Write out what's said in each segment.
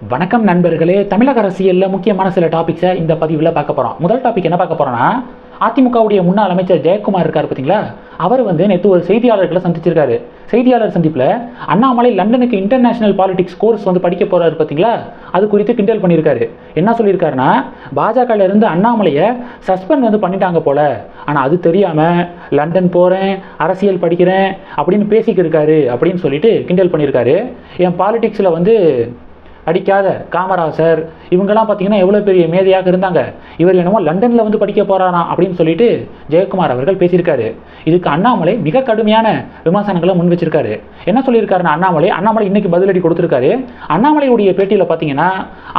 வணக்கம் நண்பர்களே தமிழக அரசியலில் முக்கியமான சில டாபிக்ஸை இந்த பதிவில் பார்க்க போகிறோம் முதல் டாபிக் என்ன பார்க்க போகிறோன்னா அதிமுகவுடைய முன்னாள் அமைச்சர் ஜெயக்குமார் இருக்கார் பார்த்தீங்களா அவர் வந்து நேற்று ஒரு செய்தியாளர்களை சந்திச்சிருக்காரு. செய்தியாளர் சந்திப்பில் அண்ணாமலை லண்டனுக்கு இன்டர்நேஷனல் பாலிடிக்ஸ் கோர்ஸ் வந்து படிக்க போகிறாரு பார்த்தீங்களா அது குறித்து கிண்டல் பண்ணியிருக்காரு என்ன சொல்லியிருக்காருன்னா பாஜகலேருந்து அண்ணாமலையை சஸ்பெண்ட் வந்து பண்ணிட்டாங்க போல. ஆனால் அது தெரியாமல் லண்டன் போகிறேன் அரசியல் படிக்கிறேன் அப்படின்னு பேசிக்கிருக்காரு அப்படின்னு சொல்லிட்டு கிண்டல் பண்ணியிருக்காரு என் பாலிடிக்ஸில் வந்து படிக்காத காமராசர். இவங்கெல்லாம் பார்த்தீங்கன்னா எவ்வளோ பெரிய மேதையாக இருந்தாங்க. இவர் என்னமோ லண்டனில் வந்து படிக்க போகிறாராம் அப்படின்னு சொல்லிட்டு ஜெயக்குமார் அவர்கள் பேசியிருக்காரு. இதுக்கு அண்ணாமலை மிக கடுமையான விமர்சனங்களை முன் வச்சிருக்காரு. என்ன சொல்லியிருக்காருன்னா அண்ணாமலை அண்ணாமலை இன்னைக்கு பதிலடி கொடுத்துருக்காரு. அண்ணாமலையுடைய பேட்டியில் பார்த்தீங்கன்னா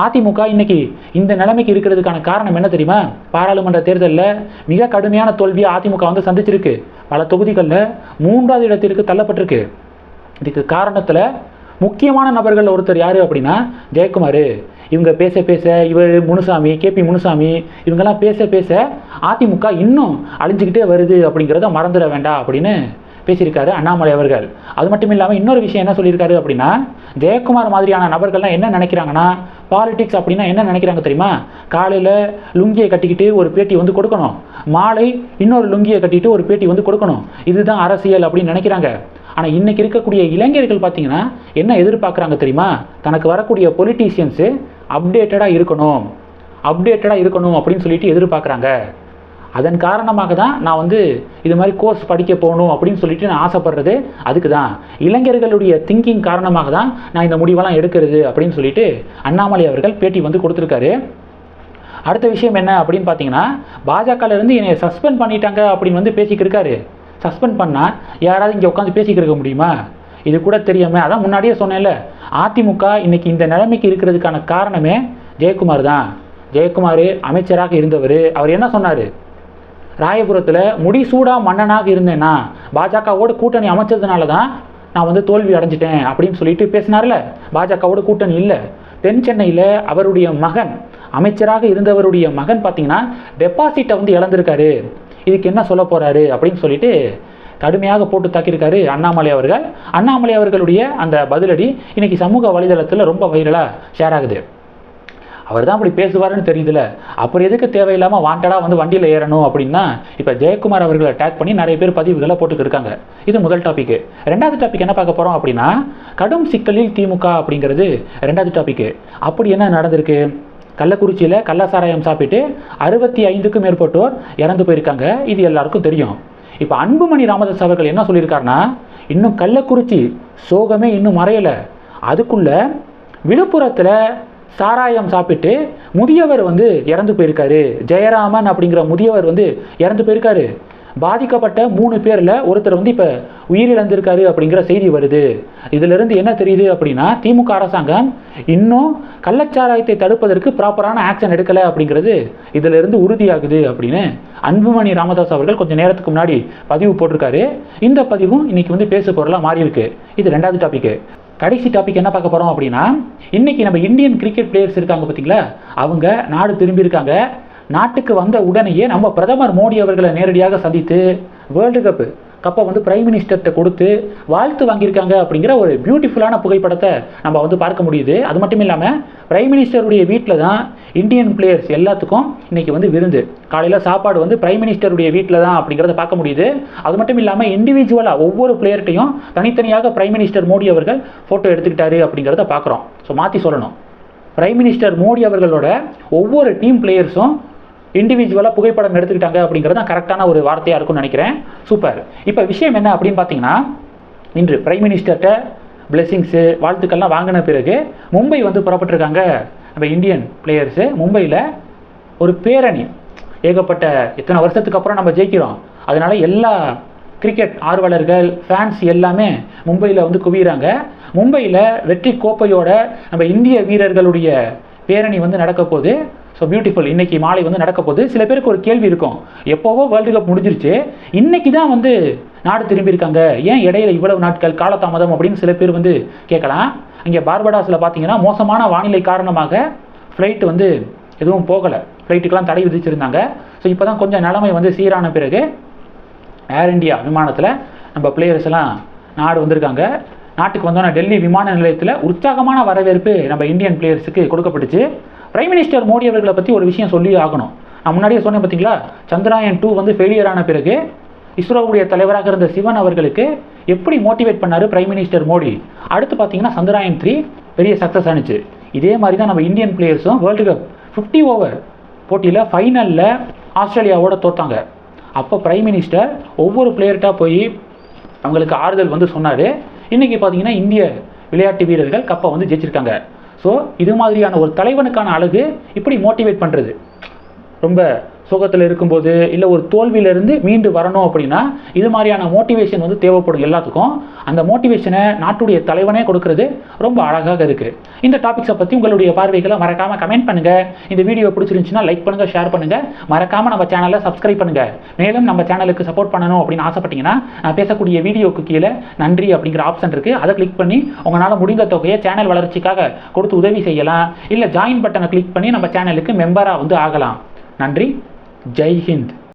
அதிமுக இன்னைக்கு இந்த நிலைமைக்கு இருக்கிறதுக்கான காரணம் என்ன தெரியுமா? பாராளுமன்ற தேர்தலில் மிக கடுமையான தோல்வியை அதிமுக வந்து சந்திச்சிருக்கு. பல தொகுதிகளில் மூன்றாவது இடத்திற்கு தள்ளப்பட்டிருக்கு. இதுக்கு காரணத்தில் முக்கியமான நபர்கள் ஒருத்தர் யார் அப்படின்னா ஜெயக்குமார். இவங்க பேச பேச இவர் முனுசாமி கேபி முனுசாமி இவங்கெல்லாம் பேச பேச அதிமுக இன்னும் அழிஞ்சுக்கிட்டே வருது அப்படிங்கிறத மறந்துட வேண்டாம் அப்படின்னு பேசியிருக்காரு அண்ணாமலை அவர்கள். அது மட்டும் இல்லாமல் இன்னொரு விஷயம் என்ன சொல்லியிருக்காரு அப்படின்னா ஜெயக்குமார் மாதிரியான நபர்கள்லாம் என்ன நினைக்கிறாங்கன்னா பாலிடிக்ஸ் அப்படின்னா என்ன நினைக்கிறாங்க தெரியுமா? காலையில் லுங்கியை கட்டிக்கிட்டு ஒரு பேட்டி வந்து கொடுக்கணும். மாலை இன்னொரு லுங்கியை கட்டிட்டு ஒரு பேட்டி வந்து கொடுக்கணும். இதுதான் அரசியல் அப்படின்னு நினைக்கிறாங்க. ஆனால் இன்னைக்கு இருக்கக்கூடிய இளைஞர்கள் பார்த்தீங்கன்னா என்ன எதிர்பார்க்குறாங்க தெரியுமா? தனக்கு வரக்கூடிய பொலிட்டீஷியன்ஸு அப்டேட்டடாக இருக்கணும். அப்டேட்டடாக இருக்கணும் அப்படின்னு சொல்லிட்டு எதிர்பார்க்குறாங்க. அதன் காரணமாக தான் நான் வந்து இது மாதிரி கோர்ஸ் படிக்க போகணும் அப்படின்னு சொல்லிட்டு நான் ஆசைப்படுறது அதுக்கு தான் இளைஞர்களுடைய திங்கிங் காரணமாக தான் நான் இந்த முடிவெல்லாம் எடுக்கிறது அப்படின்னு சொல்லிட்டு அண்ணாமலை அவர்கள் பேட்டி வந்து கொடுத்துருக்காரு. அடுத்த விஷயம் என்ன அப்படின்னு பார்த்தீங்கன்னா பாஜகவிலேருந்து என்னை சஸ்பெண்ட் பண்ணிட்டாங்க அப்படின்னு வந்து பேசிக்கிட்டு சஸ்பெண்ட் பண்ணால் யாராவது இங்கே உட்காந்து பேசிக்கிருக்க முடியுமா? இது கூட தெரியாமல் அதான் முன்னாடியே சொன்னேன்ல அதிமுக இன்னைக்கு இந்த நிலைமைக்கு இருக்கிறதுக்கான காரணமே ஜெயக்குமார் தான் ஜெயக்குமார் அமைச்சராக இருந்தவர். அவர் என்ன சொன்னார்? ராயபுரத்தில் முடிசூடா மன்னனாக இருந்தேன்னா பாஜகவோட கூட்டணி அமைச்சதுனால தான் நான் வந்து தோல்வி அடைஞ்சிட்டேன் அப்படின்னு சொல்லிட்டு பேசினார்ல. பாஜகவோட கூட்டணி இல்லை. தென் சென்னையில் அவருடைய மகன் அமைச்சராக இருந்தவருடைய மகன் பார்த்தீங்கன்னா டெபாசிட்டை வந்து இழந்திருக்காரு. இதுக்கு என்ன சொல்ல போகிறாரு அப்படின்னு சொல்லிட்டு கடுமையாக போட்டு தாக்கியிருக்காரு அண்ணாமலை அவர்கள். அண்ணாமலை அவர்களுடைய அந்த பதிலடி இன்னைக்கு சமூக வலைதளத்தில் ரொம்ப வைரலாக ஷேர் ஆகுது. அவர் தான் அப்படி பேசுவாருன்னு தெரியுதுல. அப்புறம் எதுக்கு தேவையில்லாமல் வாண்டடாக வந்து வண்டியில் ஏறணும் அப்படின்னா இப்போ ஜெயக்குமார் அவர்களை அட்டாக் பண்ணி நிறைய பேர் பதிவுகளை போட்டுட்டு இருக்காங்க. இது முதல் டாபிக் ரெண்டாவது டாபிக் என்ன பார்க்க போகிறோம் அப்படின்னா கடும் சிக்கலில் திமுக அப்படிங்கிறது ரெண்டாவது டாபிக் அப்படி என்ன நடந்திருக்கு? கள்ளக்குறிச்சியில் கள்ளசாராயம் சாப்பிட்டு அறுபத்தி ஐந்துக்கும் மேற்பட்டோர் இறந்து போயிருக்காங்க. இது எல்லாருக்கும் தெரியும். இப்போ அன்புமணி ராமதாஸ் அவர்கள் என்ன சொல்லியிருக்காருன்னா இன்னும் கள்ளக்குறிச்சி சோகமே இன்னும் மறையலை. அதுக்குள்ளே விழுப்புரத்தில் சாராயம் சாப்பிட்டு முதியவர் வந்து இறந்து போயிருக்காரு. ஜெயராமன் அப்படிங்கிற முதியவர் வந்து இறந்து போயிருக்காரு. பாதிக்கப்பட்ட மூணு பேரில் ஒருத்தர் வந்து இப்போ உயிரிழந்திருக்காரு அப்படிங்கிற செய்தி வருது. இதிலிருந்து என்ன தெரியுது அப்படின்னா திமுக அரசாங்கம் இன்னும் கள்ளச்சாராயத்தை தடுப்பதற்கு ப்ராப்பரான ஆக்ஷன் எடுக்கலை அப்படிங்கிறது இதிலிருந்து உறுதியாகுது அப்படின்னு அன்புமணி ராமதாஸ் அவர்கள் கொஞ்சம் நேரத்துக்கு முன்னாடி பதிவு போட்டிருக்காரு. இந்த பதிவும் இன்னைக்கு வந்து பேசு பொருளாக மாறியிருக்கு. இது ரெண்டாவது டாபிக்கு கடைசி டாபிக் என்ன பார்க்க போகிறோம் அப்படின்னா இன்றைக்கி நம்ம இந்தியன் கிரிக்கெட் பிளேயர்ஸ் இருக்காங்க பார்த்தீங்களா அவங்க நாடு திரும்பி இருக்காங்க. நாட்டுக்கு வந்த உடனேயே நம்ம பிரதமர் மோடி அவர்களை நேரடியாக சந்தித்து வேர்ல்டு கப்பு கப்பை வந்து பிரைம் மினிஸ்டர்கிட்ட கொடுத்து வாழ்த்து வாங்கியிருக்காங்க அப்படிங்கிற ஒரு பியூட்டிஃபுல்லான புகைப்படத்தை நம்ம வந்து பார்க்க முடியுது. அது மட்டும் இல்லாமல் பிரைம் மினிஸ்டருடைய வீட்டில் தான் இந்தியன் பிளேயர்ஸ் எல்லாத்துக்கும் இன்றைக்கி வந்து விருந்து. காலையில் சாப்பாடு வந்து பிரைம் மினிஸ்டருடைய வீட்டில் தான் அப்படிங்கிறத பார்க்க முடியுது. அது மட்டும் இல்லாமல் இண்டிவிஜுவலாக ஒவ்வொரு பிளேயர்கிட்டையும் தனித்தனியாக பிரைம் மினிஸ்டர் மோடி அவர்கள் ஃபோட்டோ எடுத்துக்கிட்டாரு அப்படிங்கிறத பார்க்குறோம். ஸோ மாற்றி சொல்லணும். பிரைம் மினிஸ்டர் மோடி அவர்களோட ஒவ்வொரு டீம் பிளேயர்ஸும் இண்டிவிஜுவலாக புகைப்படம் எடுத்துக்கிட்டாங்க அப்படிங்கிறது தான் கரெக்டான ஒரு வார்த்தையாக இருக்கும்னு நினைக்கிறேன். சூப்பர் இப்போ விஷயம் என்ன அப்படின்னு பார்த்தீங்கன்னா இன்று பிரைம் மினிஸ்டர்கிட்ட பிளெஸிங்ஸு வாழ்த்துக்கள்லாம் வாங்கின பிறகு மும்பை வந்து புறப்பட்டிருக்காங்க. நம்ம இந்தியன் பிளேயர்ஸு மும்பையில் ஒரு பேரணி ஏகப்பட்ட இத்தனை வருஷத்துக்கு அப்புறம் நம்ம ஜெயிக்கிறோம். அதனால் எல்லா கிரிக்கெட் ஆர்வலர்கள் ஃபேன்ஸ் எல்லாமே மும்பையில் வந்து குவிகிறாங்க மும்பையில் வெற்றி கோப்பையோட நம்ம இந்திய வீரர்களுடைய பேரணி வந்து நடக்க போகுது. ஸோ பியூட்டிஃபுல் இன்னைக்கு மாலை வந்து நடக்க போகுது. சில பேருக்கு ஒரு கேள்வி இருக்கும். எப்போவோ வேர்ல்டு கப் முடிஞ்சிருச்சு. இன்றைக்கி தான் வந்து நாடு திரும்பியிருக்காங்க ஏன் இடையில இவ்வளவு நாட்கள் காலதாமதம் அப்படின்னு சில பேர் வந்து கேட்கலாம். இங்கே பார்படாஸில் பார்த்தீங்கன்னா மோசமான வானிலை காரணமாக ஃப்ளைட் வந்து எதுவும் போகலை. ஃப்ளைட்டுக்கெலாம் தடை விதிச்சிருந்தாங்க. ஸோ இப்போ தான் கொஞ்சம் நிலைமை வந்து சீரான பிறகு ஏர் இண்டியா விமானத்தில் நம்ம பிளேயர்ஸ் எல்லாம் நாடு வந்திருக்காங்க. நாட்டுக்கு வந்தோன்னா டெல்லி விமான நிலையத்தில் உற்சாகமான வரவேற்பு நம்ம இந்தியன் பிளேயர்ஸுக்கு கொடுக்கப்பட்டுச்சு. பிரைம் மினிஸ்டர் மோடி அவர்களை பற்றி ஒரு விஷயம் சொல்லி ஆகணும். நான் முன்னாடியே சொன்னேன் பார்த்தீங்களா சந்திராயன் டூ வந்து ஃபெயிலியர் ஆன பிறகு இஸ்ரோவுடைய தலைவராக இருந்த சிவன் அவர்களுக்கு எப்படி மோட்டிவேட் பண்ணார் பிரைம் மினிஸ்டர் மோடி? அடுத்து பார்த்தீங்கன்னா சந்திராயன் த்ரீ பெரிய சக்ஸஸ் ஆனிச்சு. இதே மாதிரி தான் நம்ம இந்தியன் பிளேயர்ஸும் வேர்ல்டு கப் ஃபிஃப்டி ஓவர் போட்டியில் ஃபைனலில் ஆஸ்திரேலியாவோட தோத்தாங்க. அப்போ பிரைம் மினிஸ்டர் ஒவ்வொரு பிளேயர்கிட்ட போய் அவங்களுக்கு ஆறுதல் வந்து சொன்னார். இன்றைக்கி பார்த்தீங்கன்னா இந்திய விளையாட்டு வீரர்கள் கப்பை வந்து ஜெயிச்சிருக்காங்க. ஸோ இது மாதிரியான ஒரு தலைவனுக்கான அழகு இப்படி மோட்டிவேட் பண்ணுறது ரொம்ப சோகத்தில் இருக்கும்போது இல்லை ஒரு தோல்வியிலிருந்து மீண்டு வரணும் அப்படின்னா இது மாதிரியான மோட்டிவேஷன் வந்து தேவைப்படும் எல்லாத்துக்கும். அந்த மோட்டிவேஷனை நாட்டுடைய தலைவனே கொடுக்கறது ரொம்ப அழகாக இருக்குது இந்த டாபிக்ஸை பற்றி உங்களுடைய பார்வைகளை மறக்காமல் கமெண்ட் பண்ணுங்கள் இந்த வீடியோ பிடிச்சிருந்துச்சுன்னா லைக் பண்ணுங்கள் ஷேர் பண்ணுங்கள் மறக்காமல் நம்ம சேனலை சப்ஸ்கிரைப் பண்ணுங்கள் மேலும் நம்ம சேனலுக்கு சப்போர்ட் பண்ணணும் அப்படின்னு ஆசைப்பட்டீங்கன்னா நான் பேசக்கூடிய வீடியோக்கு கீழே நன்றி அப்படிங்கிற ஆப்ஷன் இருக்குது அதை கிளிக் பண்ணி உங்களால் முடிந்த தொகையை சேனல் வளர்ச்சிக்காக கொடுத்து உதவி செய்யலாம். இல்லை ஜாயின் பட்டனை கிளிக் பண்ணி நம்ம சேனலுக்கு மெம்பராக வந்து ஆகலாம். நன்றி. Jai Hind.